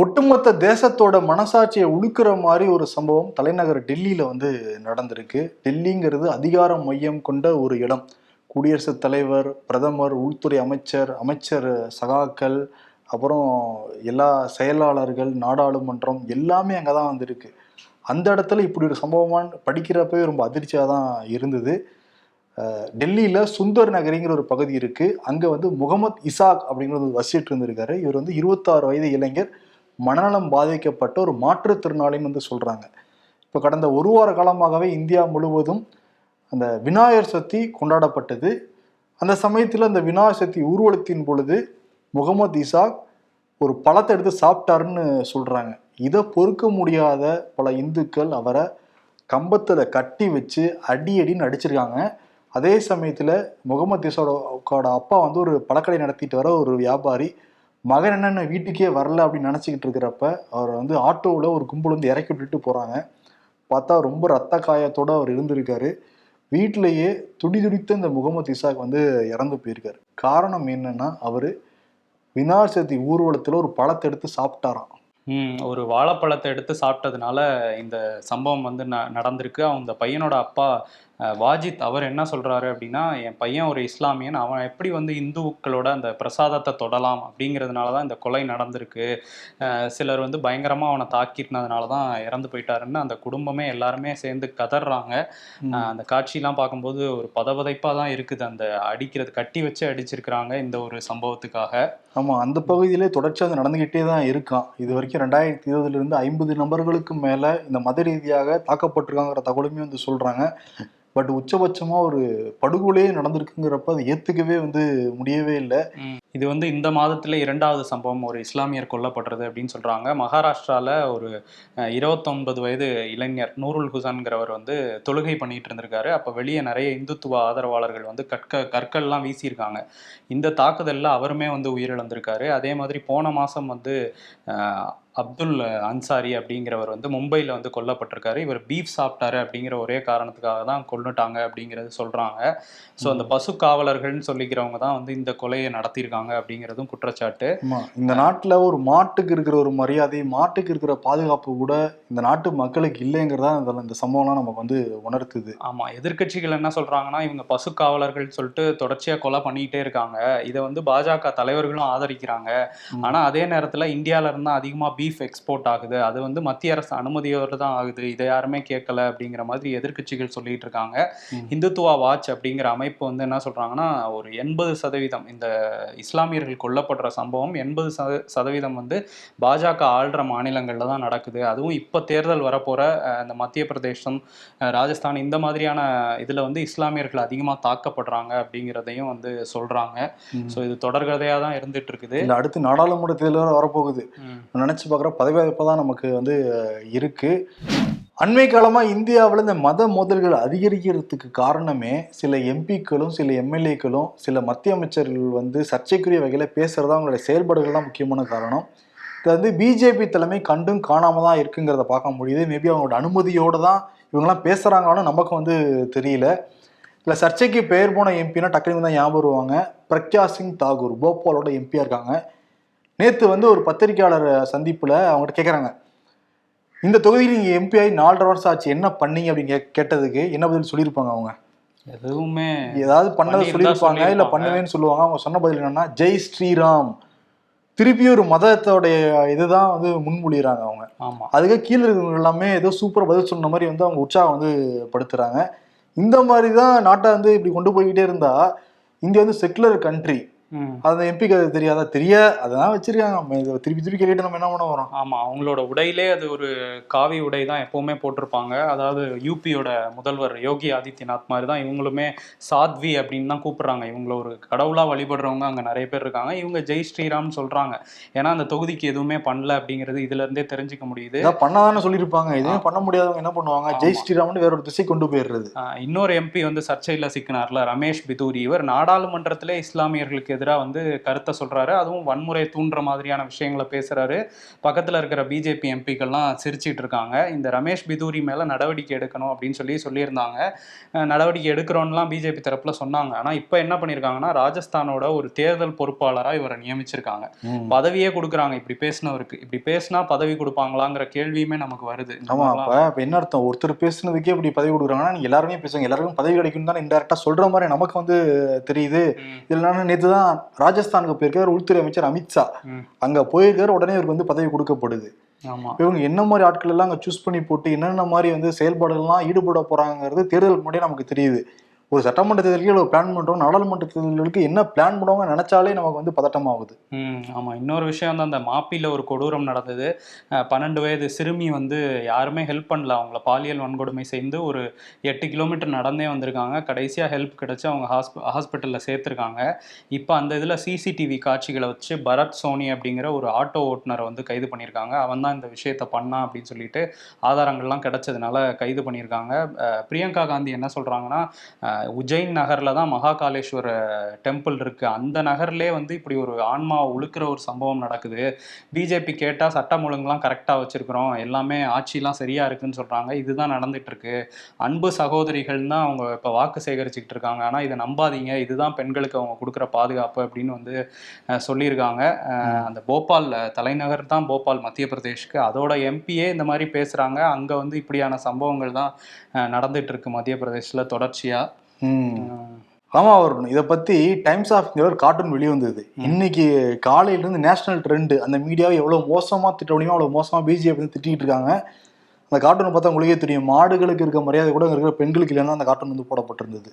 ஒட்டுமொத்த தேசத்தோட மனசாட்சியை உழுக்கிற மாதிரி ஒரு சம்பவம் தலைநகர் டெல்லியில வந்து நடந்திருக்கு. டெல்லிங்கிறது அதிகார மையம் கொண்ட ஒரு இடம். குடியரசுத் தலைவர் பிரதமர் உள்துறை அமைச்சர் அமைச்சர் சகாக்கள் அப்புறம் எல்லா செயலாளர்கள் நாடாளுமன்றம் எல்லாமே அங்கே தான் வந்திருக்கு. அந்த இடத்துல இப்படி ஒரு சம்பவமான்னு படிக்கிறப்பவே ரொம்ப அதிர்ச்சியாக தான் இருந்தது. டெல்லியில் சுந்தர் நகரிங்கிற ஒரு பகுதி இருக்குது அங்கே வந்து முகமது இசாக் அப்படிங்கிறது வசிட்டு இருந்திருக்காரு. இவர் வந்து இருபத்தாறு வயது இளைஞர். மனநலம் பாதிக்கப்பட்ட ஒரு மாற்றுத்திறனாளின்னு வந்து சொல்கிறாங்க இப்போ கடந்த ஒரு வார காலமாகவே இந்தியா முழுவதும் அந்த விநாயகர் சதுர்த்தி கொண்டாடப்பட்டது. அந்த சமயத்தில் அந்த விநாயகர் சக்தி ஊர்வலத்தின் பொழுது முகமது இசாக் ஒரு பழத்தை எடுத்து சாப்பிட்டாருன்னு சொல்கிறாங்க இதை பொறுக்க முடியாத பல இந்துக்கள் அவரை கம்பத்தில் கட்டி வச்சு அடி அடின்னு அடிச்சிருக்காங்க. அதே சமயத்தில் முகமது இசாவோட அப்பா வந்து ஒரு பழக்கடை நடத்திட்டு வர ஒரு வியாபாரி மகன் என்னென்ன வீட்டுக்கே வரல அப்படின்னு நினச்சிக்கிட்டு இருக்கிறப்ப அவர் வந்து ஆட்டோவில் ஒரு கும்பல் வந்து இறக்கி விட்டுட்டு போகிறாங்க பார்த்தா ரொம்ப ரத்த காயத்தோடு அவர் இருந்திருக்காரு. வீட்டிலேயே துடி துடித்த இந்த முகமது இசாக் வந்து இறந்து போயிருக்காரு. காரணம் என்னன்னா அவர் விநாயகர் சதுர்த்தி ஊர்வலத்தில் ஒரு பழத்தை எடுத்து சாப்பிட்டாராம். ம் ஒரு வாழைப்பழத்தை எடுத்து சாப்பிட்டதுனால இந்த சம்பவம் வந்து ந நடந்திருக்கு. அந்த பையனோட அப்பா வாஜித் அவர் என்ன சொல்றாரு அப்படின்னா என் பையன் ஒரு இஸ்லாமியன் அவன் எப்படி வந்து இந்துக்களோட அந்த பிரசாதத்தை தொடலாம் அப்படிங்கிறதுனால தான் இந்த கொலை நடந்திருக்கு. சிலர் வந்து பயங்கரமாக அவனை தாக்கிட்டதுனால தான் இறந்து போயிட்டாருன்னு அந்த குடும்பமே எல்லாருமே சேர்ந்து கதறாங்க அந்த காட்சியெல்லாம் பார்க்கும்போது ஒரு பதபதைப்பாக தான் இருக்குது. அந்த அடிக்கிறது கட்டி வச்சு அடிச்சிருக்கிறாங்க இந்த ஒரு சம்பவத்துக்காக. ஆமா அந்த பகுதியிலே தொடர்ச்சியாக அது நடந்துகிட்டே தான் இருக்கான். இது வரைக்கும் ரெண்டாயிரத்தி இருபதுல இருந்து ஐம்பது நபர்களுக்கு மேல இந்த மத ரீதியாக தாக்கப்பட்டிருக்காங்கிற தகவலுமே வந்து சொல்றாங்க. பட் உச்சபட்சமா ஒரு படுகொலையே நடந்திருக்குங்கிறப்ப அதை ஏத்துக்கவே வந்து முடியவே இல்லை. இது வந்து இந்த மாதத்துல இரண்டாவது சம்பவம் ஒரு இஸ்லாமியர் கொல்லப்படுறது அப்படின்னு சொல்றாங்க. மகாராஷ்டிராவில் ஒரு இருபத்தொன்பது வயது இளைஞர் நூருல் ஹுசான்கிறவர் வந்து தொழுகை பண்ணிட்டு இருந்திருக்காரு. அப்போ வெளியே நிறைய இந்துத்துவ ஆதரவாளர்கள் வந்து கற்க கற்கள்லாம் வீசியிருக்காங்க. இந்த தாக்குதலில் அவருமே வந்து உயிரிழந்திருக்காரு. அதே மாதிரி போன மாதம் வந்து அப்துல் அன்சாரி அப்படிங்கிறவர் வந்து மும்பையில் வந்து கொல்லப்பட்டிருக்காரு. இவர் பீஃப் சாப்பிட்டாரு அப்படிங்கிற ஒரே காரணத்துக்காக தான் கொன்னுட்டாங்க அப்படிங்கிறது சொல்றாங்க. ஸோ அந்த பசு காவலர்கள்னு சொல்லிக்கிறவங்க தான் வந்து இந்த கொலையை நடத்தியிருக்காங்க அப்படிங்கிறதும் குற்றச்சாட்டு. இந்த நாட்டுல ஒரு மாட்டுக்கு இருக்கிற ஒரு மரியாதை மாட்டுக்கு இருக்கிற பாதுகாப்பு கூட இந்த நாட்டு மக்களுக்கு இல்லைங்கிறதா இந்த சம்பவம்லாம் நமக்கு வந்து உணர்த்துது. ஆமா எதிர்க்கட்சிகள் என்ன சொல்றாங்கன்னா இவங்க பசு காவலர்கள் சொல்லிட்டு தொடர்ச்சியா கொலை பண்ணிக்கிட்டே இருக்காங்க. இதை வந்து பாஜக தலைவர்களும் ஆதரிக்கிறாங்க. ம். ஆனா அதே நேரத்துல இந்தியால இருந்து அதிகமா பீஃப் எக்ஸ்போர்ட் ஆகுது. அது வந்து மத்திய அரசு அனுமதியோடு தான் ஆகுது. இதை யாருமே கேட்கல அப்படிங்கிற மாதிரி எதிர்க்கட்சிகள் சொல்லிட்டு இருக்காங்க. இந்துத்துவா வாட்ச் அப்படிங்கிற அமைப்பு வந்து என்ன சொல்றாங்கன்னா ஒரு எண்பது சதவீதம் இந்த இஸ்லாமியர்கள் கொல்லப்படுற சம்பவம் எண்பது சதவீதம் வந்து பாஜக ஆள்ற மாநிலங்கள்ல தான் நடக்குது. அதுவும் இப்போ தேர்தல் வரப்போற அஹ், இந்த மத்திய பிரதேசம் ராஜஸ்தான் இந்த மாதிரியான இதுல வந்து இஸ்லாமியர்கள் அதிகமா தாக்கப்படுறாங்க அப்படிங்கிறதையும் வந்து சொல்றாங்க. ம். ஸோ இது தொடர்கதையா தான் இருந்துட்டு இருக்குது. அடுத்து நாடாளுமன்ற தேர்தல் வரப்போகுது. நினைச்சு பார்க்குற பதவியேற்பு தான் நமக்கு வந்து இருக்குது அண்மை காலமாக இந்தியாவில் இந்த மத மோதல்கள் அதிகரிக்கிறதுக்கு காரணமே சில எம்பிக்களும் சில எம்எல்ஏக்களும் சில மத்திய அமைச்சர்கள் வந்து சர்ச்சைக்குரிய வகையில் பேசுகிறதா அவங்களுடைய செயல்பாடுகள் தான் முக்கியமான காரணம். இது வந்து பிஜேபி தலைமை கண்டும் காணாமல் தான் இருக்குங்கிறத பார்க்க முடியுது. மேபி அவங்களோட அனுமதியோடு தான் இவங்கெல்லாம் பேசுகிறாங்கன்னு நமக்கு வந்து தெரியல. இல்லை சர்ச்சைக்கு பெயர் போன எம்பினா டக்குனு தான் ஞாபகம் வருவாங்க. பிரக்யா சிங் தாகூர் போபாலோட எம்பியாக இருக்காங்க. நேற்று வந்து ஒரு பத்திரிகையாளர் சந்திப்பில் அவங்ககிட்ட கேட்குறாங்க இந்த தொகுதியில் நீங்கள் எம்பி ஆகி நாலரை வருஷம் ஆச்சு என்ன பண்ணீங்க அப்படின்னு கேட்டதுக்கு என்ன பதில் சொல்லியிருப்பாங்க அவங்க? எதுவுமே ஏதாவது பண்ணதை சொல்லியிருப்பாங்க இல்லை. பண்ணுவேன்னு சொல்லுவாங்க. அவங்க சொன்ன பதில் என்னன்னா ஜெய் ஸ்ரீராம். திருப்பி ஒரு மதத்தோடைய இதுதான் வந்து முன்மொழிகிறாங்க அவங்க. ஆமா. அதுக்கு கீழே இருக்கிறவங்க எல்லாமே ஏதோ சூப்பராக பதில் சொன்ன மாதிரி வந்து அவங்க உற்சாகம் வந்து படுத்துறாங்க. இந்த மாதிரி தான் நாட்டை வந்து இப்படி கொண்டு போய்கிட்டே இருந்தா இந்தியா வந்து செக்குலர் கண்ட்ரி அந்த எம்பிக்கு அது தெரியாதா? தெரிய அதான் வச்சிருக்காங்க. நம்ம இதை திருப்பி திருப்பி கேட்டு நம்ம என்ன பண்ண வரோம் ஆமா அவங்களோட உடையிலே அது ஒரு காவி உடை தான் எப்பவுமே போட்டிருப்பாங்க. அதாவது யூபியோட முதல்வர் யோகி ஆதித்யநாத் மாதிரி தான் இவங்களுமே சாத்வி அப்படின்னு தான் கூப்பிடுறாங்க. இவங்கள ஒரு கடவுளா வழிபடுறவங்க அங்க நிறைய பேர் இருக்காங்க. இவங்க ஜெய் ஸ்ரீராம் சொல்றாங்க. ஏன்னா அந்த தொகுதிக்கு எதுவுமே பண்ணல அப்படிங்கிறது இதுல இருந்தே தெரிஞ்சுக்க முடியுது. பண்ணாதானே சொல்லியிருப்பாங்க. எதுவுமே பண்ண முடியாதவங்க என்ன பண்ணுவாங்க? ஜெய். ஸ்ரீராம்னு வேற ஒரு திசை கொண்டு போயிடுறது. இன்னொரு எம்பி வந்து சர்ச்சையில் சிக்கினார்ல ரமேஷ் பிதூரி. இவர் நாடாளுமன்றத்திலே இஸ்லாமியர்களுக்கு எதிராக வந்து கருத்தை சொல்றாரு. அதுவும் வன்முறை தூண்டுற மாதிரியான விஷயங்களை பேசுறாரு. பக்கத்துல இருக்கிற பிஜேபி எம்பிக்கள்லாம் சிரிச்சிட்டு இருக்காங்க. இந்த ரமேஷ் பிதூரி மேல நடவடிக்கை எடுக்கணும் அப்படின்னு சொல்லி சொல்லியிருந்தாங்க. நடவடிக்கை எடுக்கிறோம்லாம் பிஜேபி தரப்புல சொன்னாங்க. ஆனா இப்போ என்ன பண்ணியிருக்காங்கன்னா ராஜஸ்தானோட ஒரு தேர்தல் பொறுப்பாளரா இவரை நியமிச்சிருக்காங்க. பதவியே கொடுக்குறாங்க. இப்படி பேசினவருக்கு. இப்படி பேசினா பதவி கொடுப்பாங்களாங்கிற கேள்வியுமே நமக்கு வருது. இந்த ஆமா மாதிரிலாம். அப்ப என்ன அர்த்தம்? ஒருத்தர் பேசுனதுக்கே இப்படி பதவி கொடுக்குறாங்கன்னா எல்லாருமே பேசுவாங்க எல்லாருக்கும் பதவி கிடைக்கும் தான் இன்டெரக்டா சொல்ற மாதிரி நமக்கு வந்து தெரியுது. இதுல நேற்று தான் ராஜஸ்தானுக்கு போயிருக்காரு உள்துறை அமைச்சர் அமித்ஷா. அங்க போயிருக்காரு உடனே இவருக்கு வந்து பதவி கொடுக்கப்படுது. ஆமா. இவங்க என்ன மாதிரி ஆட்கள் எல்லாம் அங்க சூஸ் பண்ணி போட்டு என்னென்ன மாதிரி வந்து செயல்பாடுகள்லாம் ஈடுபட போறாங்கிறது தேர்தலுக்கு முன்னாடியே நமக்கு தெரியுது. ஒரு சட்டமன்ற தேர்தலுக்கு ஒரு பிளான் பண்ணுறோம் நாடாளுமன்ற தேர்தல்களுக்கு என்ன பிளான் பண்ணுவாங்க நினச்சாலே நமக்கு வந்து பதட்டமாகுது. ம் ஆமாம் இன்னொரு விஷயம் தான் அந்த மாப்பியில் ஒரு கொடூரம் நடந்தது. பன்னெண்டு வயது சிறுமி வந்து யாருமே ஹெல்ப் பண்ணல. அவங்கள பாலியல் வன்கொடுமை செய்து ஒரு எட்டு கிலோமீட்டர் நடந்தே வந்திருக்காங்க. கடைசியாக ஹெல்ப் கிடச்சி அவங்க ஹாஸ்ப ஹாஸ்பிட்டலில் சேர்த்துருக்காங்க. இப்போ அந்த இதில் சிசிடிவி காட்சிகளை வச்சு பரத் சோனி அப்படிங்கிற ஒரு ஆட்டோ ஓட்டுநரை வந்து கைது பண்ணியிருக்காங்க. அவன் தான் இந்த விஷயத்த பண்ணான் அப்படின்னு சொல்லிட்டு ஆதாரங்கள்லாம் கிடைச்சதுனால கைது பண்ணியிருக்காங்க. பிரியங்கா காந்தி என்ன சொல்கிறாங்கன்னா உஜ்ஜைன் நகரில் தான் மகாகாலேஸ்வர டெம்பிள் இருக்குது அந்த நகர்லேயே வந்து இப்படி ஒரு ஆன்மா உழுக்கிற ஒரு சம்பவம் நடக்குது. பிஜேபி கேட்டால் சட்டம் ஒழுங்குலாம் கரெக்டாக வச்சுருக்குறோம். எல்லாமே ஆட்சிலாம் சரியாக இருக்குன்னு சொல்கிறாங்க இதுதான் நடந்துகிட்ருக்கு அன்பு சகோதரிகள் தான் அவங்க இப்போ வாக்கு சேகரிச்சுக்கிட்டு இருக்காங்க. ஆனால் இதை நம்பாதீங்க. இதுதான் பெண்களுக்கு அவங்க கொடுக்குற பாதுகாப்பு அப்படின்னு வந்து சொல்லியிருக்காங்க. அந்த போபால் தலைநகர் தான் போபால் மத்திய பிரதேஷ்க்கு. அதோட எம்பியே இந்த மாதிரி பேசுகிறாங்க அங்கே வந்து இப்படியான சம்பவங்கள் தான் நடந்துகிட்ருக்கு மத்திய பிரதேசில் தொடர்ச்சியாக ஆமா வரும் இதை பத்தி டைம்ஸ் ஆஃப் இந்தியா ஒரு கார்ட்டூன் வெளிவந்தது. இன்னைக்கு காலையில இருந்து நேஷனல் ட்ரெண்ட் அந்த மீடியாவை எவ்வளவு மோசமா திட்ட முடியுமோ அவ்வளவு மோசமா பிஜேபி வந்து திட்டிட்டு இருக்காங்க. அந்த கார்ட்டூனை பார்த்தா உங்களுக்கே தெரியும். மாடுகளுக்கு இருக்க மரியாதை கூட அங்க இருக்கிற பெண்களுக்கு இல்லைன்னா அந்த கார்ட்டூன் வந்து போடப்பட்டிருந்தது.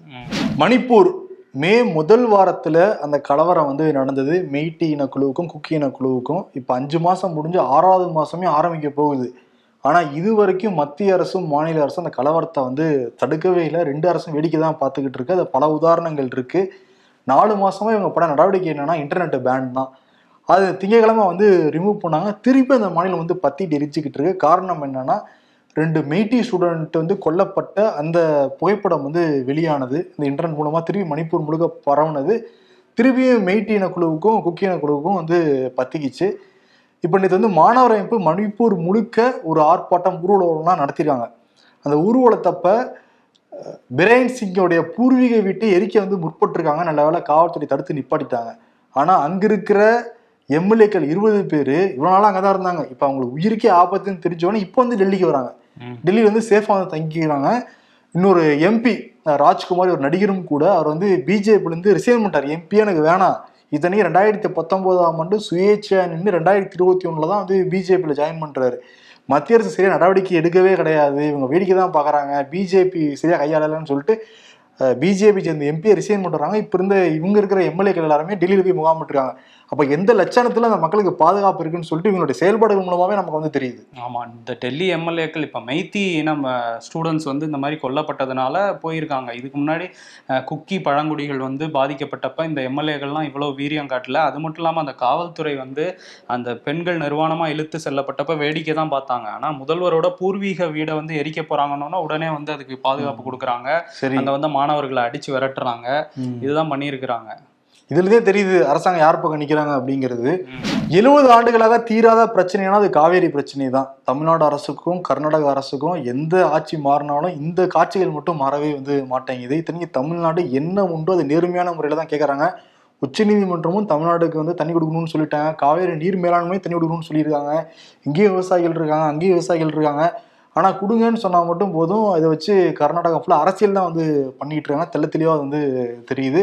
மணிப்பூர் மே முதல் வாரத்துல அந்த கலவரம் வந்து நடந்தது. மெய்ட்டி இனக்குழுவுக்கும் குக்கி இனக்குழுவுக்கும். இப்ப அஞ்சு மாசம் முடிஞ்சு ஆறாவது மாசமே ஆரம்பிக்க போகுது. ஆனால் இது வரைக்கும் மத்திய அரசும் மாநில அரசும் அந்த கலவரத்தை வந்து தடுக்கவே இல்லை. ரெண்டு அரசும் வேடிக்கை தான் பார்த்துக்கிட்டு இருக்கு. அது பல உதாரணங்கள் இருக்கு. நாலு மாசமா இவங்க பட நடவடிக்கை என்னன்னா இன்டர்நெட் பேன் தான். அது திங்கக்கிழமை வந்து ரிமூவ் பண்ணாங்க. திருப்பி அந்த மாநிலம் வந்து பத்திட்டு எரிச்சுக்கிட்டு இருக்கு. காரணம் என்னன்னா ரெண்டு மெய்டி ஸ்டூடெண்ட் வந்து கொல்லப்பட்ட அந்த புகைப்படம் வந்து வெளியானது. இந்த இன்டர்நெட் மூலமா திருப்பி மணிப்பூர் முழுக்க பரவுனது. திருப்பியும் இன இனக்குழுவுக்கும் குக்கி இனக்குழுவுக்கும் வந்து பத்திக்கிச்சு. இப்போ நேற்று வந்து மாணவர் அமைப்பு மணிப்பூர் முழுக்க ஒரு ஆர்ப்பாட்டம் ஊர்வலம்லாம் நடத்திருக்காங்க. அந்த ஊர்வலத்தப்ப பிரேன் சிங்கோடைய பூர்வீக வீட்டை எரிக்க வந்து முற்பட்டிருக்காங்க. நல்ல வேளை காவல்துறை தடுத்து நிப்பாட்டிட்டாங்க. ஆனா அங்க இருக்கிற எம்எல்ஏக்கள் இருபது பேர் இவ்வளவு நாளா அங்கதான் இருந்தாங்க. இப்ப அவங்களுக்கு உயிருக்கே ஆபத்துன்னு தெரிஞ்சவொடனே இப்போ வந்து டெல்லிக்கு வராங்க. ம். டெல்லியில வந்து சேஃபா வந்து தங்கிக்கிறாங்க. இன்னொரு எம்பி ராஜ்குமார் ஒரு நடிகரும் கூட அவர் வந்து பிஜேபில இருந்து ரிசைன் பண்ணிட்டார். எம்பி எனக்கு வேணாம். இத்தனைக்கு ரெண்டாயிரத்தி பத்தொன்பதாம் ஆண்டு சுயேட்சையாக நின்று ரெண்டாயிரத்தி இருபத்தி ஒன்றில் தான் வந்து பிஜேபியில் ஜாயின் பண்ணுறாரு மத்திய அரசு சரியாக நடவடிக்கை எடுக்கவே கிடையாது. இவங்க வேடிக்கை தான் பார்க்குறாங்க. பிஜேபி சரியாக கையாளலன்னு சொல்லிட்டு பிஜேபி சேர்ந்த எம்பியை ரிசைன் பண்ணுறாங்க இப்போ இருந்த இவங்க இருக்கிற எம்எல்ஏக்கள் எல்லாருமே டெல்லியில் போய் முகாமிட்டுருக்காங்க அப்ப எந்த லட்சணத்துல அந்த மக்களுக்கு பாதுகாப்பு இருக்குன்னு சொல்லிட்டு இவங்களுடைய செயல்பாடுகள் மூலமாவே நமக்கு வந்து தெரியுது. ஆமா இந்த டெல்லி எம்எல்ஏக்கள் இப்ப மைத்தி நம்ம ஸ்டூடெண்ட்ஸ் வந்து இந்த மாதிரி கொல்லப்பட்டதுனால போயிருக்காங்க. இதுக்கு முன்னாடி குக்கி பழங்குடிகள் வந்து பாதிக்கப்பட்டப்ப இந்த எம்எல்ஏக்கள்லாம் இவ்வளவு வீரியம் காட்டல. அது மட்டும் இல்லாம அந்த காவல்துறை வந்து அந்த பெண்கள் நிர்வாணமா இழுத்து செல்லப்பட்டப்ப வேடிக்கை தான் பார்த்தாங்க. ஆனா முதல்வரோட பூர்வீக வீடை வந்து எரிக்க போறாங்கன்னா உடனே வந்து அதுக்கு பாதுகாப்பு கொடுக்குறாங்க. அங்க வந்து மாணவர்களை அடிச்சு விரட்டுறாங்க. இதுதான் பண்ணியிருக்கிறாங்க. இதுலதே தெரியுது அரசாங்கம் யார் பக்கம் நிக்கிறாங்க அப்படிங்கிறது. எழுபது ஆண்டுகளாக தீராத பிரச்சனைனா அது காவேரி பிரச்சனை தான். தமிழ்நாடு அரசுக்கும் கர்நாடக அரசுக்கும் எந்த ஆட்சி மாறினாலும் இந்த காட்சிகள் மட்டும் மாறவே வந்து மாட்டேங்குது. இத்தனைக்கு தமிழ்நாடு என்ன உண்டோ அது நேர்மையான முறையில தான் கேட்கறாங்க உச்சநீதிமன்றமும் தமிழ்நாடுக்கு வந்து தண்ணி கொடுக்கணும்னு சொல்லிட்டாங்க. காவேரி நீர் மேலாண்மை தண்ணி கொடுக்கணும்னு சொல்லியிருக்காங்க. இங்கேயும் விவசாயிகள் இருக்காங்க அங்கேயும் விவசாயிகள் இருக்காங்க. ஆனால் கொடுங்கன்னு சொன்னால் மட்டும் போதும். இதை வச்சு கர்நாடகா ஃபுல்லாக அரசியல் தான் வந்து பண்ணிட்டு இருக்காங்க. தெள்ள தெளிவா வந்து தெரியுது.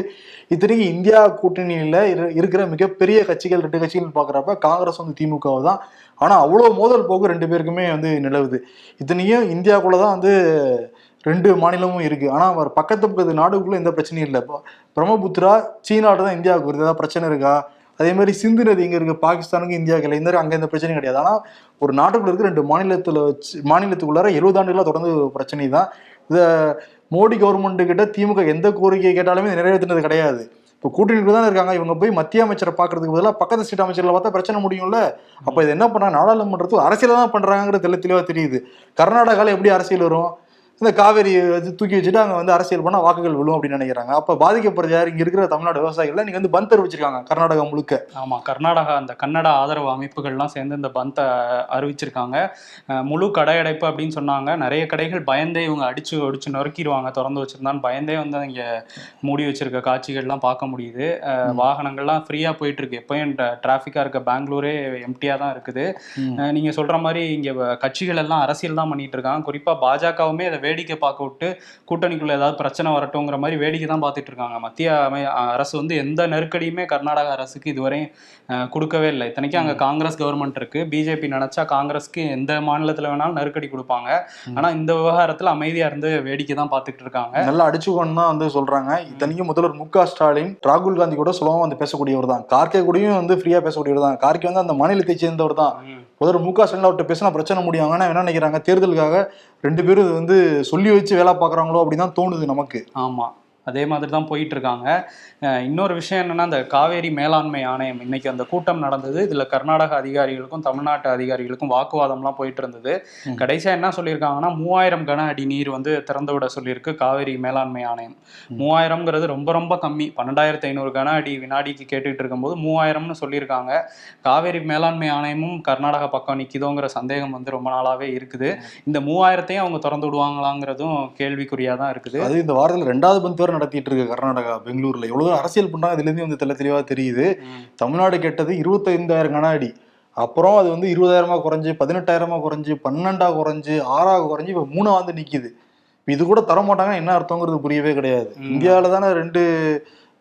இத்தனைக்கு இந்தியா கூட்டணியில் இரு- இருக்கிற மிகப்பெரிய கட்சிகள் ரெண்டு கட்சிகள் பார்க்குறப்ப காங்கிரஸ் வந்து திமுகவை தான். ஆனால் அவ்வளோ மோதல் போக்கு ரெண்டு பேருக்குமே வந்து நிலவுது. இத்தனையும் இந்தியாவுக்குள்ளே தான் வந்து ரெண்டு மாநிலமும் இருக்குது ஆனால் அவர் பக்கத்து பக்கத்து நாடுக்குள்ளே எந்த பிரச்சனையும் இல்லை. இப்போ பிரம்மபுத்திரா சீனாடு தான் இந்தியாவுக்கு வருது. ஏதாவது பிரச்சனை இருக்கா? அதே மாதிரி சிந்து நதி இங்கே இருக்க பாகிஸ்தானுக்கு இந்தியாவுக்கு இல்லை இந்த மாதிரி அங்கே எந்த பிரச்சனையும் கிடையாது. ஆனால் ஒரு நாட்டுக்குள்ள இருக்க ரெண்டு மாநிலத்தில் வச்சு மாநிலத்துக்குள்ளார எழுபது ஆண்டுகளாக தொடர்ந்து பிரச்சனை தான். இதை மோடி கவர்மெண்ட்டு கிட்ட திமுக எந்த கோரிக்கையை கேட்டாலுமே நிறைவேற்றினது கிடையாது. இப்போ கூட்டணிக்கு தான் இருக்காங்க. இவங்க போய் மத்திய அமைச்சரை பார்க்கறதுக்கு பதிலாக பக்கத்து ஸ்டேட் அமைச்சரில் பார்த்தா பிரச்சனை முடியும்ல. அப்போ இது என்ன பண்ணுறாங்க நாடாளுமன்றத்துக்கு அரசியல் தான் பண்றாங்கிற தெளிவாக தெரியுது. கர்நாடகாவில் எப்படி அரசியல் வரும்? இந்த காவேரி வச்சு தூக்கி வச்சுட்டு அங்க வந்து அரசியல் பண்ணா வாக்குகள் விழும் அப்படின்னு நினைக்கிறாங்க. அப்ப பாதிக்கப்படுறது யார் இங்க இருக்கிற தமிழ்நாடு விவசாயிகள் நீங்க வந்து பந்த் தெரிவிச்சிருக்காங்க கர்நாடகா முழுக்க. ஆமா கர்நாடகா அந்த கன்னட ஆதரவு அமைப்புகள்லாம் சேர்ந்து இந்த பந்தை அறிவிச்சிருக்காங்க. முழு கடையடைப்பு அப்படின்னு சொன்னாங்க. நிறைய கடைகள் பயந்தே இவங்க அடிச்சு அடிச்சு நொறுக்கிடுவாங்க திறந்து வச்சிருந்தான்னு பயந்தே வந்து இங்க மூடி வச்சிருக்க காட்சிகள்லாம் பார்க்க முடியுது. வாகனங்கள்லாம் ஃப்ரீயா போயிட்டு இருக்கு எப்பயும் டிராஃபிக்கா இருக்க பெங்களூரே எம்டியா தான் இருக்குது. ம். அஹ் நீங்க சொல்ற மாதிரி இங்க கட்சிகள் எல்லாம் அரசியல் தான் பண்ணிட்டு இருக்காங்க. குறிப்பா பாஜகவுமே அதை வேடிக்கை பார்க்க விட்டு கூட்டணிக்குள்ள ஏதாவது பிரச்சனை வரட்டுங்கிற மாதிரி வேடிக்கை தான் பார்த்துட்டு இருக்காங்க. மத்திய அமை அரசு வந்து எந்த நெருக்கடியுமே கர்நாடக அரசுக்கு இதுவரை அஹ், கொடுக்கவே இல்லை. இத்தனைக்கும் அங்க காங்கிரஸ் கவர்மெண்ட் இருக்கு. பிஜேபி நினைச்சா காங்கிரஸ்க்கு எந்த மாநிலத்துல வேணாலும் நெருக்கடி கொடுப்பாங்க. ம். ஆனா இந்த விவகாரத்துல அமைதியா இருந்து வேடிக்கை தான் பார்த்துட்டு இருக்காங்க. நல்லா அடிச்சுக்கோன்னு தான் வந்து சொல்றாங்க. இத்தனைக்கும் முதல்வர் மு க ஸ்டாலின் ராகுல் காந்தி கூட சுலபமா வந்து பேசக்கூடியவர் தான். கார்கே கூடயும் வந்து ஃப்ரீயா பேசக்கூடியவர் தான். கார்கே வந்து அந்த மாநிலத்தை சேர்ந்தவர் தான். முதல்ல மு க ஸ்டாலின் அவர்கிட்ட பேசினா பிரச்சனை முடியும் ஆனால் என்ன நினைக்கிறாங்க. தேர்தலுக்காக ரெண்டு பேரும் இது வந்து சொல்லி வச்சு வேலை பார்க்குறாங்களோ அப்படின்னு தான் தோணுது நமக்கு. ஆமாம் அதே மாதிரி தான் போயிட்டு இருக்காங்க. இன்னொரு விஷயம் என்னன்னா இந்த காவேரி மேலாண்மை ஆணையம் இன்னைக்கு அந்த கூட்டம் நடந்தது. இதுல கர்நாடக அதிகாரிகளுக்கும் தமிழ்நாட்டு அதிகாரிகளுக்கும் வாக்குவாதம்லாம் போயிட்டு இருந்தது ம். கடைசியா என்ன சொல்லியிருக்காங்கன்னா மூவாயிரம் கன அடி நீர் வந்து திறந்து விட சொல்லியிருக்கு காவேரி மேலாண்மை ஆணையம். மூவாயிரம்ங்கிறது ரொம்ப ரொம்ப கம்மி. பன்னெண்டாயிரத்தி ஐநூறு கன அடி வினாடிக்கு கேட்டுட்டு இருக்கும்போது மூவாயிரம்னு சொல்லியிருக்காங்க. காவேரி மேலாண்மை ஆணையமும் கர்நாடகா பக்கம் நிக்குதோங்கிற சந்தேகம் வந்து ரொம்ப நாளாவே இருக்குது. இந்த மூவாயிரத்தையும் அவங்க திறந்து விடுவாங்களாங்கிறதும் கேள்விக்குறியா தான் இருக்குது. அது இந்த வாரத்துல ரெண்டாவது பந்த் வேற நடத்திட்டு இருக்கு கர்நாடகா பெங்களூர்ல. எவ்வளவு அரசியல் பண்றாங்க இதுல இருந்து வந்து தெள்ள தெளிவா தெரியுது. தமிழ்நாடு கேட்டது இருபத்தைந்தாயிரம் கன அடி அப்புறம் அது வந்து இருபதாயிரமா குறைஞ்சு பதினெட்டாயிரமா குறைஞ்சு பன்னெண்டா குறைஞ்சு ஆறா குறைஞ்சு இப்ப மூணா வந்து நிக்குது இப்ப இது கூட தர மாட்டாங்கன்னா என்ன அர்த்தங்கிறது புரியவே கிடையாது. இந்தியாவில தானே ரெண்டு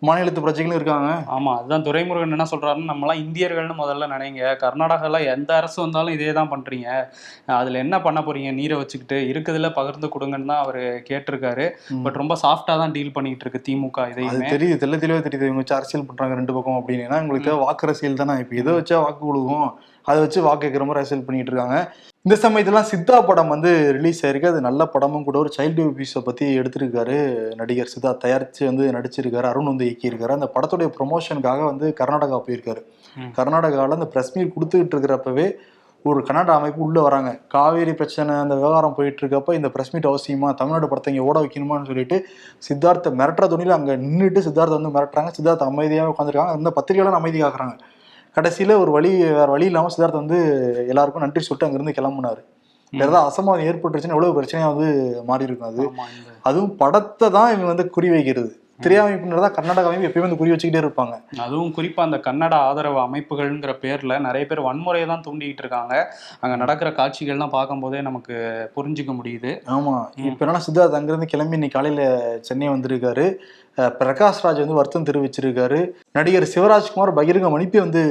மாநிலத்து பிரஜைகளும் இருக்காங்க. ஆமா அதுதான் துரைமுருகன் என்ன சொல்றாருன்னு நம்மலாம் இந்தியர்கள்னு முதல்ல நினைங்க. கர்நாடகால எந்த அரசு வந்தாலும் இதே தான் பண்றீங்க. அதுல என்ன பண்ண போறீங்க? நீரை வச்சுக்கிட்டு இருக்குதுல பகிர்ந்து கொடுங்கன்னு தான் அவரு கேட்டிருக்காரு. பட் ரொம்ப சாஃப்டா தான் டீல் பண்ணிட்டு இருக்கு திமுக இதையுமே. தெரியுது தெள்ள தெளிவா தெரியுது. இவங்க வச்சு அரசியல் பண்றாங்க ரெண்டு பக்கம் அப்படின்னா. உங்களுக்கு வாக்கு அரசியல் தானே. இப்ப இதை வச்சா வாக்கு கொடுக்கும்? அதை வச்சு வாக்கு கேட்கிற மாதிரி அரசியல் பண்ணிட்டு இருக்காங்க இந்த சமயத்துலாம் சித்தா படம் வந்து ரிலீஸ் ஆயிருக்கு. அது நல்ல படமும் கூட. ஒரு சைல்டு அபியூஸை பத்தி எடுத்திருக்காரு நடிகர் சித்தா. தயாரிச்சு வந்து நடிச்சிருக்காரு. அருண் வந்து இயக்கியிருக்காரு. அந்த படத்துடைய ப்ரொமோஷனுக்காக வந்து கர்நாடகா போயிருக்காரு. கர்நாடகாவில் அந்த பிரஸ் மீட் கொடுத்துக்கிட்டு இருக்கிறப்பவே ஒரு கன்னட அமைப்பு உள்ள வராங்க. காவேரி பிரச்சனை அந்த விவகாரம் போயிட்டு இருக்கப்ப இந்த பிரஸ் மீட் அவசியமா? தமிழ்நாடு படத்தை இங்க ஓட வைக்கணுமான்னு சொல்லிட்டு சித்தார்த்த மிரட்டுற துணியில அங்க நின்றுட்டு சித்தார்த்த வந்து மிரட்டுறாங்க. சித்தார்த்த அமைதியாக உட்காந்துருக்காங்க அந்த பத்திரிகையாளர் அமைதி காக்குறாங்க. கடைசியில ஒரு வழி வேற வழி இல்லாம சித்தார்த்த வந்து எல்லாருக்கும் நன்றி சொல்லிட்டு அங்கிருந்து கிளம்புனாரு. ஏதாவது அசம்பாதம் ஏற்பட்டுருச்சுன்னா எவ்வளவு பிரச்சனையா வந்து மாறி இருக்கும் அது அதுவும் படத்தை தான் இவங்க வந்து குறி வைக்கிறது. திரையமைப்பினர் தான் கர்நாடக அமைப்பு எப்பயுமே வந்து குறி வச்சுக்கிட்டே இருப்பாங்க. அதுவும் குறிப்பா அந்த கன்னட ஆதரவு அமைப்புகள்ங்கிற பேர்ல நிறைய பேர் வன்முறையை தான் தூண்டிக்கிட்டு இருக்காங்க. அங்க நடக்கிற காட்சிகள்லாம் பார்க்கும்போதே நமக்கு புரிஞ்சுக்க முடியுது. ஆமா. இப்ப என்னன்னா சித்தார்த் அங்கிருந்து கிளம்பி இன்னைக்கு காலையில சென்னை வந்திருக்காரு. அஹ் பிரகாஷ் ராஜ் வந்து வருத்தம் தெரிவிச்சிருக்காரு. நடிகர் சிவராஜ்குமார் பகிரங்க மன்னிப்பை வந்து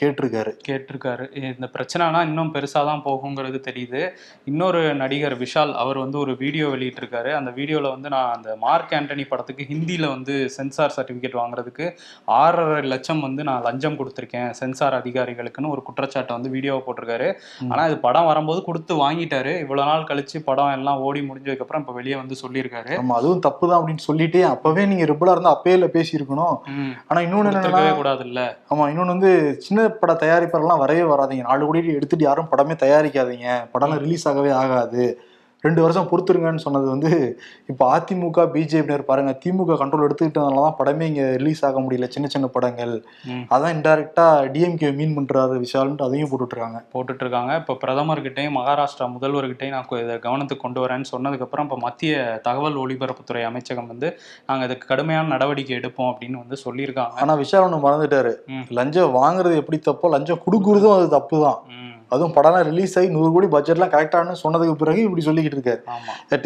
கேட்டிருக்காரு. கேட்டிருக்காரு. இந்த பிரச்சனைனா இன்னும் பெருசாக தான் போகுங்கிறது தெரியுது. இன்னொரு நடிகர் விஷால் அவர் வந்து ஒரு வீடியோ வெளியிட்டிருக்காரு. அந்த வீடியோவில் வந்து நான் அந்த மார்க் ஆண்டனி படத்துக்கு ஹிந்தியில் வந்து சென்சார் சர்டிஃபிகேட் வாங்குறதுக்கு ஆறரை லட்சம் வந்து நான் லஞ்சம் கொடுத்துருக்கேன் சென்சார் அதிகாரிகளுக்குன்னு ஒரு குற்றச்சாட்டை வந்து வீடியோவை போட்டிருக்காரு. ஆனால் இது படம் வரும்போது கொடுத்து வாங்கிட்டாரு. இவ்வளோ நாள் கழிச்சு படம் எல்லாம் ஓடி முடிஞ்சதுக்கப்புறம் இப்போ வெளியே வந்து சொல்லியிருக்காரு. அதுவும் தப்பு தான் அப்படின்னு சொல்லிட்டு அப்பவே நீங்க ரிப்பலா இருந்தா அப்பவே இல்ல பேசியிருக்கணும் ஆனா இன்னொன்னு என்னன்னா கொடுத்துருக்கவே கூடாதுல்ல. ஆமா இன்னொன்னு வந்து சின்ன பட தயாரிப்பாளர்லாம் வரவே வராதீங்க. நாலு கோடி எடுத்துட்டு யாரும் படமே தயாரிக்காதீங்க. படம்லாம் ரிலீஸ் ஆகவே ஆகாது. ரெண்டு வருஷம் பொறுத்துருங்கன்னு சொன்னது வந்து இப்போ அதிமுக பிஜேபியினர் பாருங்க திமுக கண்ட்ரோல் எடுத்துக்கிட்டதுனால தான் படமே இங்க ரிலீஸ் ஆக முடியல. சின்ன சின்ன படங்கள். அதான் இன்டெரக்டா டிஎம்கே மீன் பண்றாரு விஷால்ன்ட்டு அதையும் போட்டுட்டு இருக்காங்க இப்போ பிரதமர்கிட்டையும் மகாராஷ்டிரா முதல்வர்கிட்டையும் நான் இதை கவனத்துக்கு கொண்டு வரேன்னு சொன்னதுக்கப்புறம் இப்போ மத்திய தகவல் ஒலிபரப்புத்துறை அமைச்சகம் வந்து நாங்கள் இதுக்கு கடுமையான நடவடிக்கை எடுப்போம் அப்படின்னு வந்து சொல்லியிருக்காங்க. ஆனா விஷால் ஒண்ணு மறந்துட்டாரு. லஞ்சம் வாங்குறது எப்படி தப்போ லஞ்சம் கொடுக்குறதும் அது தப்பு தான் அதுவும் படம்லாம் ரிலீஸ் ஆகி நூறு கோடி பட்ஜெட்லாம் கரெக்டானு சொன்னதுக்கு பிறகு இப்படி சொல்லிக்கிட்டு இருக்காரு.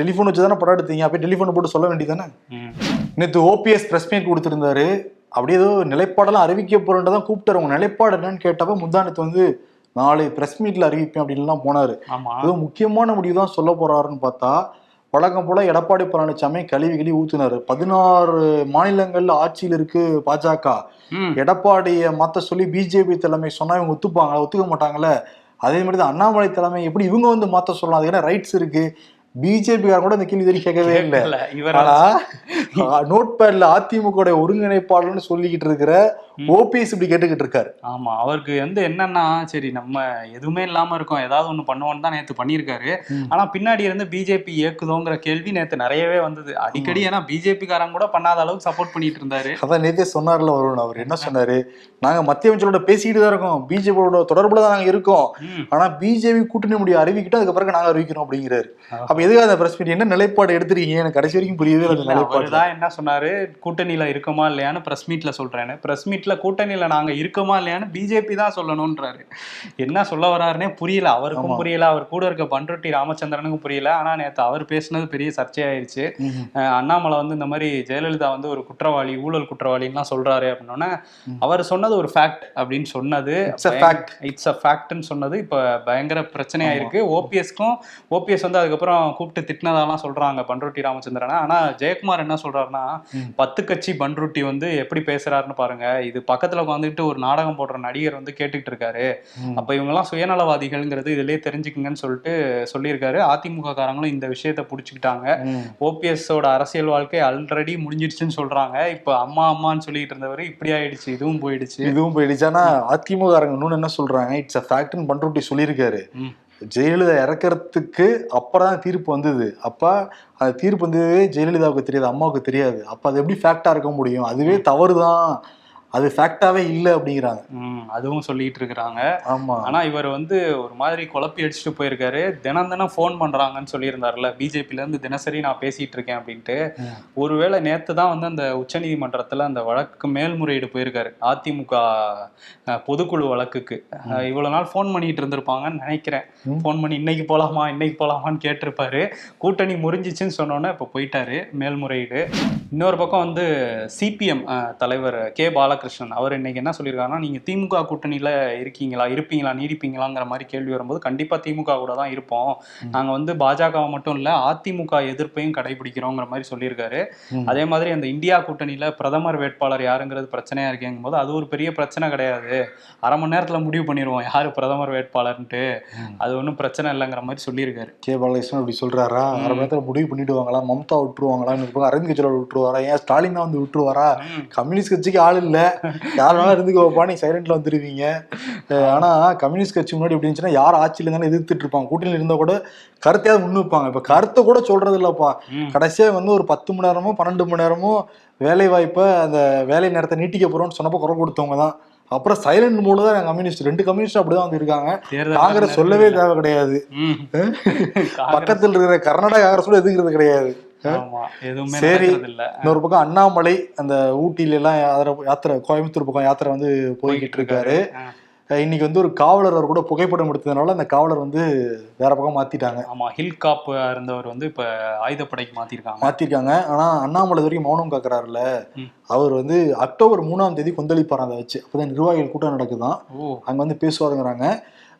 டெலிஃபோன் வச்சு தானே படம் எடுத்தீங்க? அப்போ டெலிஃபோன் போட்டு சொல்ல வேண்டியதானே நேற்று ஓபிஎஸ் பிரஸ் மீட் கொடுத்துருந்தாரு. அப்படியே ஏதோ நிலைப்பாடெல்லாம் அறிவிக்க போறேன்ட்டு கூப்பிட்டாரு. உங்க நிலைப்பாடு என்னன்னு கேட்டப்ப முந்தானத்து வந்து நாளை பிரஸ் மீட்ல அறிவிப்பேன் அப்படின்லாம் போனாரு. ஏதோ முக்கியமான முடிவு தான் சொல்ல போறாருன்னு பார்த்தா வழக்கம் போல எடப்பாடி பழனிசாமி கழுவி கழுவி ஊத்துனாரு. பதினாறு மாநிலங்கள்ல ஆட்சியில் இருக்கு பாஜக. எடப்பாடியை மாத்த சொல்லி பிஜேபி தலைமை சொன்னா இவங்க ஒத்துப்பாங்க ஒத்துக்க மாட்டாங்கல்ல அதே மாதிரி தான் அண்ணாமலை தலைமை எப்படி இவங்க வந்து மாத்த சொல்லலாம் அதுக்கு என்ன ரைட்ஸ் இருக்கு? பிஜேபி கூட இந்த கேள்வி கேட்கவே இல்லை. ஆனா நோட் பேட்ல அதிமுக ஒருங்கிணைப்பாளர்னு சொல்லிக்கிட்டு இருக்கிற ஓபிஎஸ் இப்படி கேட்டுக்கிட்டு இருக்காரு. ஆமா அவருக்கு வந்து என்னன்னா சரி நம்ம எதுவுமே இல்லாம இருக்கோம். ஏதாவது ஒண்ணு பண்ணுவோம்னு தான் நேத்து பண்ணியிருக்காரு. ஆனா பின்னாடி இருந்து பிஜேபி இயக்குதோங்கிற கேள்வி நேத்து நிறையவே வந்தது. அடிக்கடி ஏன்னா பிஜேபி காரங்க கூட பண்ணாத அளவுக்கு சப்போர்ட் பண்ணிட்டு இருந்தாரு. அதான் நேத்தே சொன்னார்ல வருண் அவர் என்ன சொன்னாரு? நாங்க மத்திய அமைச்சரோட பேசிக்கிட்டு தான் இருக்கோம். பிஜேபியோட தொடர்புல தான் நாங்க இருக்கோம். ஆனா பிஜேபி கூட்டணி முடிய அறிவிக்கிட்டோம் அதுக்கு பிறகு நாங்க அறிவிக்கிறோம் அப்படிங்கிறாரு. அப்ப எதுக்கு அந்த பிரஸ் மீட் என்ன நிலைப்பாடு எடுத்திருக்கீங்க? எனக்கு கடைசி வரைக்கும் புரியவே நிலைப்பாடு அவர்தான் என்ன சொன்னாரு? கூட்டணியில இருக்கோமா இல்லையான்னு பிரஸ் மீட்ல சொல்றேன்னு. பிரஸ் மீட்ல கூட்டணியில நாங்க இருக்கோமா இல்லையான்னு பிஜேபி தான் சொல்லணும்ன்றாரு. என்ன சொல்ல வராருன்னே புரியல. அவருக்கும். புரியல. அவர் கூட இருக்க பண்ருட்டி ராமச்சந்திரனுக்கும் புரியல. ஆனா நேத்து அவர் பேசுனது பெரிய சர்ச்சையாயிருச்சு. அண்ணாமலை வந்து இந்த மாதிரி ஜெயலலிதா வந்து ஒரு குற்றவாளி ஊழல் குற்றவாளின்லாம் சொல்றாரு அப்படின்னோடனே. அவர் சொன்னது ஒரு ஃபேக்ட் அப்படின்னு சொன்னது. இட்ஸ் அ ஃபேக்ட்னு சொன்னது. இப்ப பயங்கர பிரச்சனையா இருக்கு ஓபிஎஸ்க்கும் ஓபிஎஸ் வந்து அதுக்கப்புறம் கூப்பிட்டு திட்டினதாலாம் சொல்றாங்க பண்ருட்டி ராமச்சந்திரனை. ஆனா ஜெயக்குமார் என்ன சொல்றாருன்னா ம். பத்து கட்சி பண்ருட்டி வந்து எப்படி பேசுறாருன்னு பாருங்க. இது பக்கத்துல உட்காந்துட்டு ஒரு நாடகம் போடுற நடிகர் வந்து கேட்டுக்கிட்டு இருக்காரு. அப்ப இவங்கெல்லாம் சுயநலவாதிகள்ங்கிறது இதுலயே தெரிஞ்சுக்குங்கன்னு சொல்லிட்டு சொல்லியிருக்காரு. அதிமுக காரங்களும் இந்த விஷயத்த புடிச்சுக்கிட்டாங்க. ஓபிஎஸோட அரசியல் வாழ்க்கை ஆல்ரெடி முடிஞ்சிடுச்சுன்னு சொல்றாங்க. இப்ப அம்மா அம்மான்னு சொல்லிட்டு இருந்தவர் இப்படி ஆயிடுச்சு இதுவும் போயிடுச்சு. இதுவும் போயிடுச்சு. ஆனா அதிமுக இன்னொன்னு என்ன சொல்றாங்க? இட்ஸ் அ ஃபேக்ட்னு பண்ருட்டி சொல்லியிருக்காரு. ஜெயலலிதா இறக்கறதுக்கு அப்புறம் தான் தீர்ப்பு வந்தது. அப்ப அந்த தீர்ப்பு வந்ததே ஜெயலலிதாவுக்கு தெரியாது அம்மாவுக்கு தெரியாது. அப்ப அது எப்படி ஃபேக்டா இருக்க முடியும்? அதுவே தவறுதான். அது ஃபேக்டாவே இல்லை அப்படிங்கிறாங்க. அதுவும் சொல்லிட்டு இருக்கிறாங்க. ஆமா. ஆனா இவர் வந்து ஒரு மாதிரி குழப்பி அடிச்சுட்டு போயிருக்காரு. தினம் தினம் ஃபோன் பண்றாங்கன்னு சொல்லியிருந்தாருல பிஜேபில இருந்து தினசரி நான் பேசிட்டு இருக்கேன் அப்படின்ட்டு. ஒருவேளை நேத்து தான் வந்து அந்த உச்சநீதிமன்றத்துல அந்த வழக்கு மேல்முறையீடு போயிருக்காரு. அதிமுக பொதுக்குழு வழக்குக்கு. இவ்வளவு நாள் ஃபோன் பண்ணிட்டு இருந்திருப்பாங்கன்னு நினைக்கிறேன். ஃபோன் பண்ணி இன்னைக்கு போலாமா இன்னைக்கு போலாமான்னு கேட்டிருப்பாரு. கூட்டணி முறிஞ்சிச்சுன்னு சொன்னோன்னே இப்போ போயிட்டாரு. மேல்முறையீடு. இன்னொரு பக்கம் வந்து சிபிஎம் தலைவர் கே பாலகிருஷ்ணன் அவர் இன்னைக்கு என்ன சொல்லியிருக்காருன்னா நீங்க திமுக கூட்டணியில இருக்கீங்களா? இருப்பீங்களா? நீடிப்பீங்களாங்கிற மாதிரி கேள்வி வரும்போது கண்டிப்பா திமுக கூட தான் இருப்போம். நாங்க வந்து பாஜகவை மட்டும் இல்ல அதிமுக எதிர்ப்பையும் கடைபிடிக்கிறோங்கிற மாதிரி சொல்லியிருக்காரு. அதே மாதிரி அந்த இந்தியா கூட்டணியில பிரதமர் வேட்பாளர் யாருங்கிறது பிரச்சனையா இருக்கேங்கும் போது அது ஒரு பெரிய பிரச்சனை கிடையாது. அரை மணி நேரத்துல முடிவு பண்ணிடுவோம் யாரு பிரதமர் வேட்பாளர்ன்ட்டு. அது ஒன்றும் பிரச்சனை இல்லைங்கிற மாதிரி சொல்லியிருக்காரு. கே. பாலகிருஷ்ணன் அப்படி சொல்றாரா? அரை மணி நேரத்துல முடிவு பண்ணிடுவாங்களா? மம்தா விட்டுருவாங்களா? இன்னொரு பக்கம் அரவிந்த் கெஜ்ரிவால் விட்டுருவாரா? ஏன் ஸ்டாலின் தான் வந்து விட்டுருவாரா. கம்யூனிஸ்ட் கட்சிக்கு ஆள் இல்ல. யாருனாலும் இருந்துக்கு வைப்பா நீ சைலண்ட்ல வந்துருவீங்க. ஆனா கம்யூனிஸ்ட் கட்சி முன்னாடி எப்படி இருந்துச்சுன்னா யார் ஆட்சியில இருந்தாலும் எதிர்த்துட்டு இருப்பாங்க. கூட்டணியில் இருந்தா கூட கருத்தையாவது முன்னு வைப்பாங்க இப்ப கருத்தை கூட சொல்றது இல்லப்பா. கடைசியா வந்து ஒரு பத்து மணி நேரமோ பன்னெண்டு மணி நேரமோ வேலை வாய்ப்பை அந்த வேலை நேரத்தை நீட்டிக்க போறோம்னு சொன்னப்போ குறை கொடுத்தவங்க தான். அப்புறம் சைலண்ட் மூலம் தான் கம்யூனிஸ்ட் ரெண்டு கம்யூனிஸ்ட் அப்படிதான் வந்து இருக்காங்க தேர்தல் காங்கிரஸ் சொல்லவே தேவை கிடையாது. பக்கத்தில் இருக்கிற கர்நாடக காங்கிரஸ் எதுங்கிறது கிடையாது. ஆமா எதுவுமே சரி. இன்னொரு பக்கம் அண்ணாமலை அந்த ஊட்டியில எல்லாம் யாத்திரை கோயம்புத்தூர் பக்கம் யாத்திரை வந்து போய்கிட்டு இருக்காரு. இன்னைக்கு வந்து ஒரு காவலர் அவர் கூட புகைப்படம் எடுத்ததுனால அந்த காவலர் வந்து வேற பக்கம் மாத்திட்டாங்க. ஆமா ஹில் காப் இருந்தவர் வந்து இப்ப ஆயுதப்படைக்கு மாத்திருக்காங்க. மாத்திருக்காங்க. ஆனா அண்ணாமலை வரைக்கும் மௌனம் காக்குறாருல. அவர் வந்து அக்டோபர் மூணாம் தேதி கொந்தளிப்பார் அதை வச்சு. அப்பதான் நிர்வாகிகள் கூட்டம் நடக்குதான். அங்க வந்து பேசுவாருங்கிறாங்க.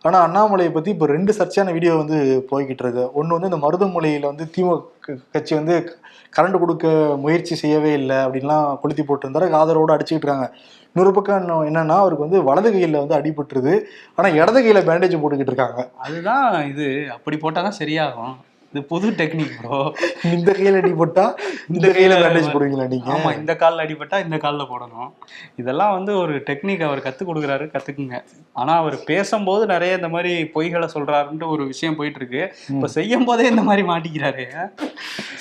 ஆனா அண்ணாமலையை பத்தி இப்ப ரெண்டு சர்ச்சையான வீடியோ வந்து போய்கிட்டு இருக்கு. ஒண்ணு வந்து இந்த மருதமொழியில வந்து திமுக க- கட்சி வந்து கரண்ட் கொடுக்க முயற்சி செய்யவே இல்லை அப்படின்லாம் கொளுத்தி போட்டிருந்தாரு. ஆதரவோட அடிச்சுக்கிட்டு இருக்காங்க. இன்னொரு பக்கம் என்னன்னா அவருக்கு வந்து வலது கையில வந்து அடிபட்டுருது. ஆனா இடது கையில பேண்டேஜ் போட்டுக்கிட்டு இருக்காங்க. அதுதான் இது. அப்படி போட்டாதான் சரியாகும். இது புது டெக்னிக் ப்ரோ இந்த கையில அடிபட்டா இந்த கையில பேண்டேஜ் போடுவீங்களா நீங்க? ஆமா இந்த கால்ல அடிபட்டா இந்த கால்ல போடணும். இதெல்லாம் வந்து ஒரு டெக்னிக் அவர் கத்து கொடுக்குறாரு கத்துக்குங்க. ஆனா அவர் பேசும்போது நிறைய இந்த மாதிரி பொய்களை சொல்றாருன்ட்டு ஒரு விஷயம் போயிட்டு இருக்கு இப்ப செய்யும் போதே இந்த மாதிரி மாட்டிக்கிறாரு.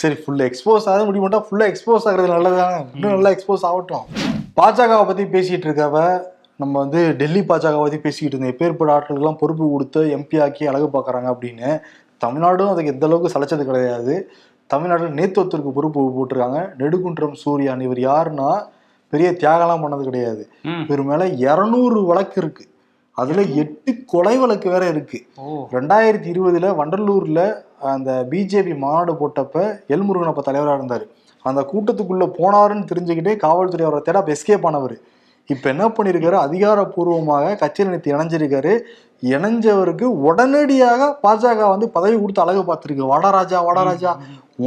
சரி ஃபுல்லா எக்ஸ்போஸ் ஆக முடிய மாட்டா ஃபுல்லா எக்ஸ்போஸ் ஆகுறது நல்லதானே இன்னும் நல்லா எக்ஸ்போஸ் ஆகட்டும். பாஜகவை பத்தி பேசிட்டு இருக்கவ நம்ம வந்து டெல்லி பாஜக பத்தி பேசிக்கிட்டு இருந்தோம். எப்பேற்பட்ட ஆட்களுக்கெல்லாம் பொறுப்பு கொடுத்து எம்பி ஆக்கி அழகு பார்க்கறாங்க அப்படின்னு. தமிழ்நாடும் அதுக்கு எந்த அளவுக்கு சளைச்சது கிடையாது. தமிழ்நாட்டில் நேத்துவத்திற்கு பொறுப்பு போட்டிருக்காங்க. நெடுகுன்றம் சூர்யான் இவர் யாருன்னா பெரிய தியாகம்லாம் பண்ணது கிடையாது. இவர் மேல இரநூறு வழக்கு இருக்கு. அதுல எட்டு கொலை வழக்கு வேற இருக்கு. ரெண்டாயிரத்தி இருபதுல வண்டலூர்ல அந்த பிஜேபி மாநாடு போட்டப்ப எல் முருகன் அப்ப தலைவரா இருந்தாரு. அந்த கூட்டத்துக்குள்ள போனாருன்னு தெரிஞ்சுக்கிட்டே காவல்துறை அவரை தேட எஸ்கேப் ஆனவர். இப்ப என்ன பண்ணிருக்காரு? அதிகாரப்பூர்வமாக கட்சியில் நிறுத்தி இணைஞ்சிருக்காரு. இணைஞ்சவருக்கு உடனடியாக பாஜக வந்து பதவி கொடுத்து அழகு பார்த்துருக்கு. வாடாராஜா வாடாராஜா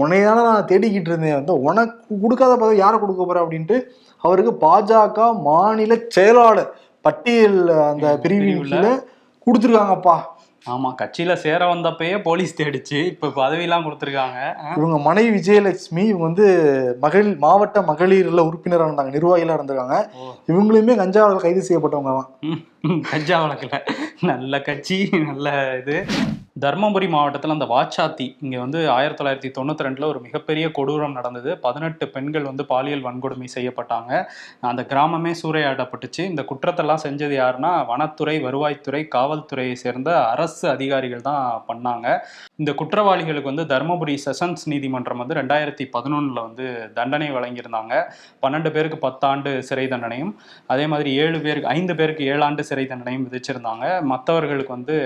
உன்னைதான நான் தேடிக்கிட்டு இருந்தேன். வந்து உனக்கு கொடுக்காத பதவி யாரை கொடுக்க போற அப்படின்ட்டு அவருக்கு பாஜக மாநில செயலாளர் பட்டியல் அந்த பிரிவின். கீழே கொடுத்துருக்காங்கப்பா. ஆமா கட்சியில சேர வந்தப்பயே போலீஸ் தேடிச்சு. இப்ப பதவியெல்லாம் கொடுத்துருக்காங்க. இவங்க மனைவி விஜயலட்சுமி இவங்க வந்து மகளிர் மாவட்ட மகளிர்ல உறுப்பினராக இருந்தாங்க நிர்வாகிகளா இருந்திருக்காங்க. இவங்களுமே கஞ்சாவில் கைது செய்யப்பட்டவங்க கஞ்சா வழக்குல. நல்ல கட்சி நல்ல இது. தர்மபுரி மாவட்டத்தில் அந்த வாச்சாத்தி இங்கே வந்து ஆயிரத்தி தொள்ளாயிரத்தி தொண்ணூற்றி ரெண்டில் ஒரு மிகப்பெரிய கொடூரம் நடந்தது. பதினெட்டு பெண்கள் வந்து பாலியல் வன்கொடுமை செய்யப்பட்டாங்க. அந்த கிராமமே சூறையாடப்பட்டுச்சு. இந்த குற்றத்தெல்லாம் செஞ்சது யாருன்னா வனத்துறை வருவாய்த்துறை காவல்துறையை சேர்ந்த அரசு அதிகாரிகள் தான் பண்ணாங்க. இந்த குற்றவாளிகளுக்கு வந்து தர்மபுரி செஷன்ஸ் நீதிமன்றம் வந்து ரெண்டாயிரத்தி பதினொன்றில் வந்து தண்டனை வழங்கியிருந்தாங்க. பன்னெண்டு பேருக்கு பத்தாண்டு சிறை தண்டனையும் அதே மாதிரி ஏழு பேருக்கு ஐந்து பேருக்கு ஏழாண்டு சிறை தண்டனையும் விதிச்சிருந்தாங்க. மற்றவர்களுக்கு வந்து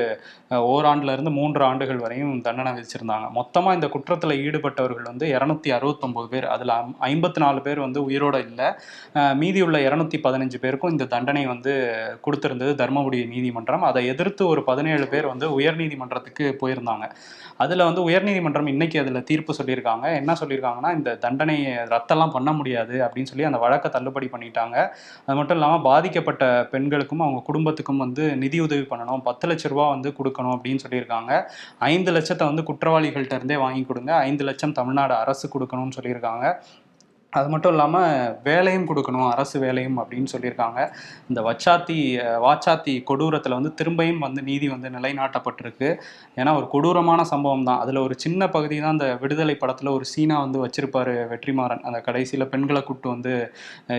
ஓராண்டுலேருந்து மூன்று ஆண்டுகள் வரையும் தண்டனை விதிச்சிருந்தாங்க. மொத்தமாக இந்த குற்றத்தில் ஈடுபட்டவர்கள் வந்து இரநூத்தி அறுபத்தொம்போது பேர். அதில் ஐம்பத்தி நாலு பேர் வந்து உயிரோட இல்லை. மீதியுள்ள இரநூத்தி பதினஞ்சு பேருக்கும் இந்த தண்டனை வந்து கொடுத்திருந்தது தர்மபுரி நீதிமன்றம். அதை எதிர்த்து ஒரு பதினேழு பேர் வந்து உயர்நீதிமன்றத்துக்கு போயிருந்தாங்க. அதில் வந்து உயர்நீதிமன்றம் இன்னைக்கு அதில் தீர்ப்பு சொல்லியிருக்காங்க. என்ன சொல்லியிருக்காங்கன்னா இந்த தண்டனையை ரத்தெல்லாம் பண்ண முடியாது அப்படின்னு சொல்லி அந்த வழக்கை தள்ளுபடி பண்ணிட்டாங்க. அது மட்டும் இல்லாமல் பாதிக்கப்பட்ட பெண்களுக்கும் அவங்க குடும்பத்துக்கும் வந்து நிதி உதவி பண்ணணும். பத்து லட்ச ரூபா வந்து கொடுக்கணும் அப்படின்னு சொல்லியிருக்காங்க. ஐந்து லட்சத்தை வந்து குற்றவாளிகள்கிட்ட இருந்தே வாங்கி கொடுங்க. ஐந்து லட்சம் தமிழ்நாடு அரசு கொடுக்கணும்னு சொல்லியிருக்காங்க. அது மட்டும் இல்லாமல் வேலையும் கொடுக்கணும் அரசு வேலையும் அப்படின்னு சொல்லியிருக்காங்க. இந்த வச்சாத்தி வாச்சாத்தி கொடூரத்தில் வந்து திரும்பியும் வந்து நீதி வந்து நிலைநாட்டப்பட்டிருக்கு. ஏன்னா ஒரு கொடூரமான சம்பவம் தான். அதில் ஒரு சின்ன பகுதி தான் அந்த விடுதலை படத்தில் ஒரு சீனா வந்து வச்சிருப்பாரு வெற்றிமாறன். அந்த கடைசியில் பெண்களை கூப்பிட்டு வந்து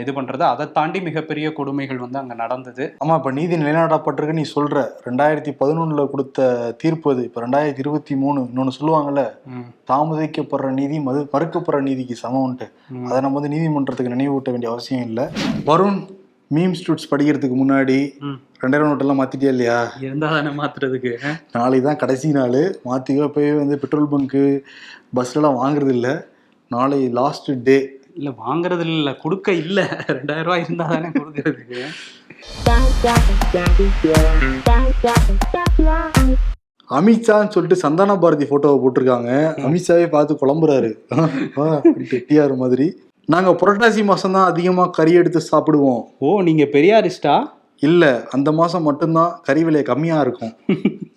இது பண்ணுறது அதை தாண்டி மிகப்பெரிய கொடுமைகள் வந்து அங்கே நடந்தது. ஆமா இப்ப நீதி நிலைநாட்டப்பட்டிருக்கு நீ சொல்ற. ரெண்டாயிரத்தி பதினொன்னுல கொடுத்த தீர்ப்பு அது. இப்ப ரெண்டாயிரத்தி இருபத்தி மூணு இன்னொன்னு சொல்லுவாங்கல்ல ம், தாமதிக்கப்படுற நீதி மது மறுக்கப்படுற நீதிக்கு சமம்ன்ட்டு. அதை நம்ம வந்து நீதிமன்றத்துக்கு நினைவூட்ட வேண்டிய அவசியம் இல்லை. வருண் மீம் ஸ்டூட்ஸ் படிக்கிறதுக்கு முன்னாடி. ரெண்டாயிரம் நோட்டெல்லாம் மாத்திட்டியா இல்லையா? இருந்தா தானே மாத்துறதுக்கு நாளைக்கு தான் கடைசி நாள். மாற்றிக்கோ போய் வந்து பெட்ரோல் பங்க்கு பஸ்லலாம் வாங்குறது இல்லை. நாளை லாஸ்ட் டே இல்ல வாங்குறது இல்ல. கொடுக்க இல்ல. ரெண்டாயிரம் ரூபாய் இருந்தா தானே கொடுக்கறதுக்கு. அமித்ஷான்னு சொல்லிட்டு சந்தான பாரதி போட்டோவை போட்டிருக்காங்க. அமித்ஷாவே பார்த்து குழம்புறாரு. டிஆர் மாதிரி. நாங்க புரட்டாசி மாசம் தான் அதிகமா கறி எடுத்து சாப்பிடுவோம். ஓ நீங்க பெரியாரிஸ்டா? இல்ல அந்த மாசம் மட்டும்தான் கறி விலை கம்மியா இருக்கும்.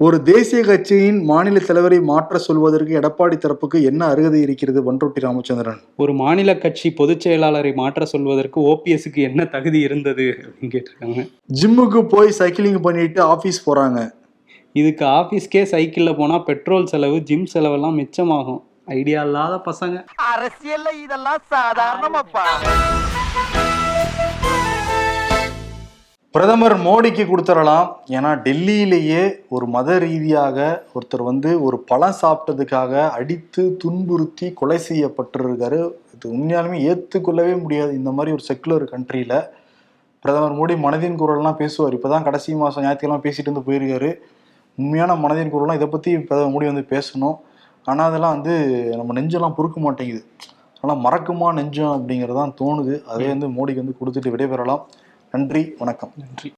ஒரு தேசிய கட்சியின் மாநில தலைவரை மாற்ற சொல்வதற்கு எடப்பாடி தரப்புக்கு என்ன அருகதை இருக்கிறது வன்றொட்டி ராமச்சந்திரன்? ஒரு மாநில கட்சி பொதுச் செயலாளரை மாற்ற சொல்வதற்கு ஓபிஎஸ்க்கு என்ன தகுதி இருந்தது அப்படின்னு கேட்டிருக்காங்க. ஜிம்முக்கு போய் சைக்கிளிங் பண்ணிட்டு ஆபீஸ் போறாங்க. இதுக்கு ஆபீஸ்க்கே சைக்கிள்ல போனா பெட்ரோல் செலவு ஜிம் செலவெல்லாம் மிச்சமாகும். ஐடியா இல்லாத பசங்க. அரசியல்ல இதெல்லாம் சாதாரணமாப்பா. பிரதமர் மோடிக்கு கொடுத்துடலாம். ஏன்னா டெல்லியிலேயே ஒரு மத ரீதியாக ஒருத்தர் வந்து ஒரு பழம் சாப்பிட்டதுக்காக அடித்து துன்புறுத்தி கொலை செய்யப்பட்டிருக்காரு. இது உண்மையாலுமே ஏற்றுக்கொள்ளவே முடியாது. இந்த மாதிரி ஒரு செக்குலர் கண்ட்ரியில் பிரதமர் மோடி மனதின் குரல்லாம் பேசுவார். இப்போ தான் கடைசி மாதம் ஞாயிற்றுக்கிழமை பேசிட்டு வந்து போயிருக்காரு. உண்மையான மனதின் குரலாம் இதை பற்றி பிரதமர் மோடி வந்து பேசணும். ஆனால் அதெல்லாம் வந்து நம்ம நெஞ்செல்லாம் பொறுக்க மாட்டேங்குது. ஆனால் மறக்குமா நெஞ்சம் அப்படிங்கிறது தான் தோணுது. அதே வந்து மோடிக்கு வந்து கொடுத்துட்டு விடைபெறலாம். நன்றி வணக்கம். நன்றி.